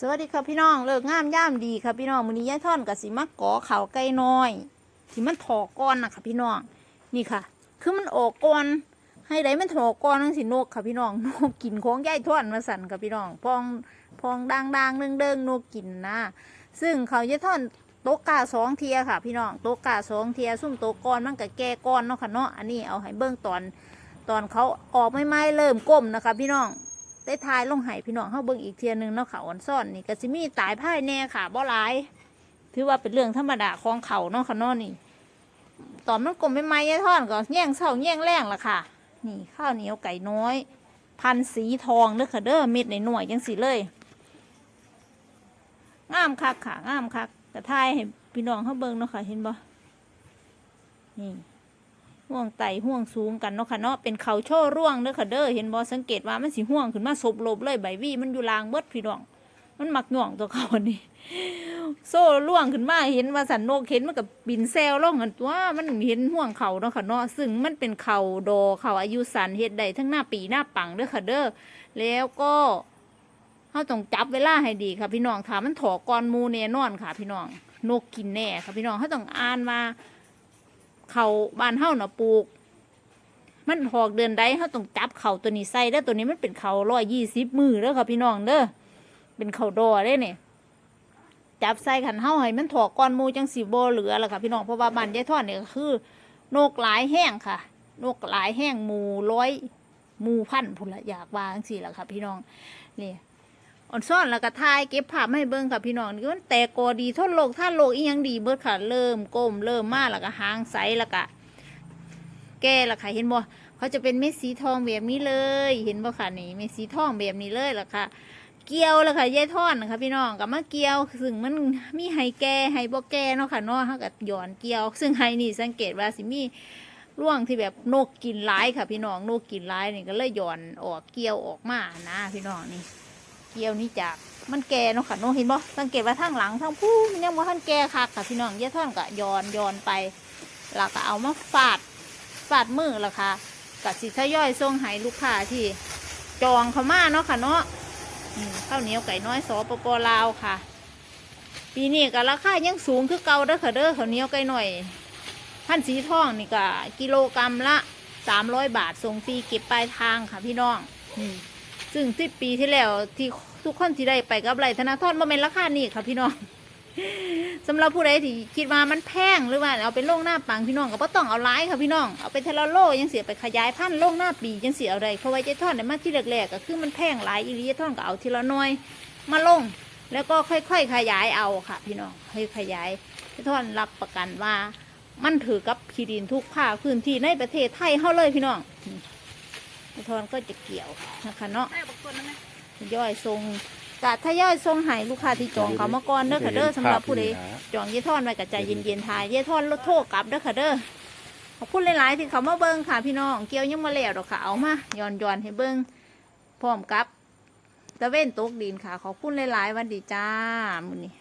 สวัสดีครับพี่น้องเลิกงามย่ามดีครับพี่น้องมื้อนี้ยายท่อนกับสิมักกอเขาวไก่น้อยที่มันถอก้อนนะคะพี่น้องนี่ค่ะ คือมันออกก้อนให้ได้มันถอก้อนนั่นสินกค่ะพี่น้องนกกินของยายท่อนมาสั่นค่ะพี่น้องพองพองดังดังเด้งเด้งนกกินนะซึ่งเขาวยายท่อนโต๊ะกาสองเทียค่ะ พี่น้องโต๊ะกาสองเทียซุ่มโต๊ะก้อนมันกับแก่ก้อนเนาะค่ะเนาะอันนี้เอาให้เบิ้องตอนตอนเขาออกไม่ไม่เริ่มก้มนะคะ พี่น้อง ได้ทายลงไห้พี่น้องเฮาเบิ่งอีกเทียหนึงเนาะค่ะอ่อนซ่อนนี่ก็สิมีตายพ่ายแน่ค่ะบ่หลาย ถือว่าเป็นเรื่องธรรมดาของเขาเนาะค่ะนานี่ตอนมันกลมไม่ไม้ยายท่อนก็แย่งเศร้าแย่งแรงละค่ะ นี่ข้าวเหนียวไก่น้อย พันสีทองเด้อค่ะเด้อเม็ดในหน่วยจังสีเลยงามคักค่ะงามคักกระทายให้พี่น้องเฮาเบิ่งเนาะค่ะเห็นบ่นี่ ห่วงไตห่วงสูงกันเนาะค่ะเนาะเป็นเขาโช่อร่วงเด้อค่ะเด้อเห็นบ่สังเกตว่ามันสิห่วงขึ้นมาศบลบเลยใบวี่มันอยู่ลางเบิดพี่น้อง มันหมักหน่วงตัวเขาอันนี้ โซ่ล่วงขึ้นมาเห็นว่าสันโนกเห็นมันกับบินแซวล่องกันตัวมันเห็นห่วงเขาเนาะค่ะเนาะซึ่งมันเป็นเขาโดเขาอายุสันเฮ็ดได้ทั้งหน้าปีหน้าปังเด้อค่ะเด้อแล้วก็เขาต้องจับเวลาให้ดีค่ะพี่น้องถามันถอกก่อนมูแน่นอนค่ะ พี่น้องนกกินแน่ค่ะพี่น้องเขาต้องอ่านมา เขาบ้านเฮาเนาะปลูก มันถอกเดือนใดเขาต้องจับเขาตัวนี้ใส่แล้วตัวนี้มันเป็นเขาร้อยยี่สิบมือเด้อค่ะพี่น้องเด้อเป็นเขาดอได้เนี่ยจับใส่ขันเฮาให้มันถอกก้อนมูจังสีโบเหลือแล้วค่ะพี่น้องเพราะว่าบ้านยายทอดเนี่ยก็คือนกหลายแห้งค่ะ นกหลายแห้งหมูร้อยหมูพันพุ่นละอยากว่าจังสี่ละค่ะพี่น้องนี่ อ่อนซ่อนแล้วก็ทายเก็บภาพมาให้เบิ่งค่ะพี่น้องนี่มันแตกกอดีทนโลกท่านโลกอีหยังดีเบิดค่ะ เริ่มก้มเริ่มมาแล้วก็หางใสแล้วก็แก่แล้วค่ะเห็นบ่เขาจะเป็นเม็ดสีทองแบบนี้เลย เห็นบ่ค่ะนี่เม็ดสีทองแบบนี้เลยล่ะค่ะ เกี่ยวแล้วค่ะยายท่อนนะคะพี่น้องกับมาเกี่ยว ซึ่งมันมีไฮแก่ไฮบ่แก่เนาะค่ะเนาะเฮาก็หย่อนเกี่ยว ซึ่งไฮนี่สังเกตว่าสิมีร่วงที่แบบนกกินหลายค่ะพี่น้องนกกินหลายนี่ก็เลยหย่อนออกเกี่ยวออกมานะ พี่น้องนี่ เกี่ยวนี่จากมันแก่เนาะค่ะเนาะเห็นบ่สังเกตว่าทางหลังทางผู้มันยังบ่าทันแก่คักค่ะพี่น้องยายท่อนก็ย่อนย่อนไปแล้วก็เอามาฟาดฟาดมือล้วค่ะก็สิทย่อยส่งให้ลูกค้าที่จองเข้ามาเนาะค่ะเนาะข้าวเหนียวไก่น้อยสอปปลาวค่ะ ปีนี้ก็ราคายังสูงคือเก่าเด้อค่ะเด้อข้าวเหนียวไก่น้อยพันสีทองนี่ก็กิโลกรรัมละสามร้อยบาทส่งฟรีเก็บปลายทางค่ะพี่น้องอืม ซึ่งสิบปีที่แล้วที่ทุกคนที่ได้ไปกับไรธนาทอนบ่เป็นราคานี่ค่ะพี่น้องสำหรับผู้ใดที่คิดว่ามันแพงหรือว่าเอาเป็นโล่งหน้าปังพี่น้องก็บ่ต้องเอาหลายค่ะพี่น้องเอาไปเทลโลยังเสียไปขยายพันธุ์โล่งหน้าปียังเสียเอาได้เพราะว่าเจทอนเนี่ยมาที่แรกๆก็คือมันแพงหลายอีหลีเจทอนก็เอาทีละน้อย มาลงแล้วก็ค่อยๆขยายเอาค่ะ พี่น้องค่อยขยายเจทอนรับประกันว่า มันถือกับที่ดินทุกภาคพื้นที่ในประเทศไทยเฮาเลยพี่น้อง นี่เจทอนก็จะเกี่ยวนะคะเนาะได้บักตัวนั้นไหมย่อยทรงกะถ้าย่อยทรงให้ลูกค้าที่จองเขามาก่อนเด้อค่ะเด้อสำหรับผู้ใดจองเยี่ทอนไว้กับใจเย็นๆทายเยี่ทอนรถโทรกลับเด้อค่ะเด้อขอบคุณหลายๆที่เขามาเบิ้งค่ะพี่น้องเกี่ยวยังมาแล้วดอกค่ะเอามาย้อนย้อนๆให้เบิ้งพร้อมกับตะเว้นตกดินค่ะขอบคุณหลายๆวันดีจ้ามื้อนี้